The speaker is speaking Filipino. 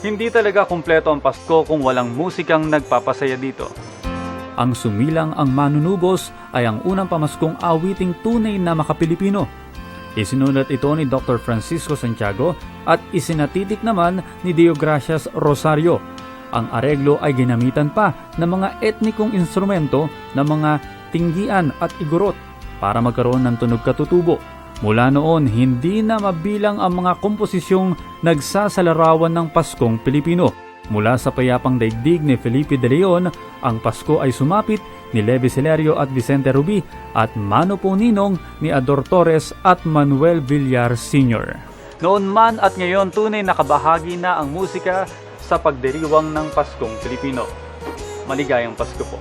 Hindi talaga kumpleto ang Pasko kung walang musikang nagpapasaya dito. Ang sumilang ang manunubos ay ang unang pamaskong awiting tunay na makapilipino. Isinulat ito ni Dr. Francisco Santiago at isinatitik naman ni Deogracias Rosario. Ang areglo ay ginamitan pa ng mga etnikong instrumento ng mga tinggian at igorot para magkaroon ng tunog katutubo. Mula noon, hindi na mabilang ang mga komposisyong nagsasalarawan ng Paskong Pilipino. Mula sa payapang daigdig ni Felipe de Leon, ang Pasko ay sumapit ni Levi Celerio at Vicente Rubi at Mano po Ninong ni Ador Torres at Manuel Villar Sr. Noon man at ngayon tunay nakabahagi na ang musika sa pagdiriwang ng Paskong Pilipino. Maligayang Pasko po.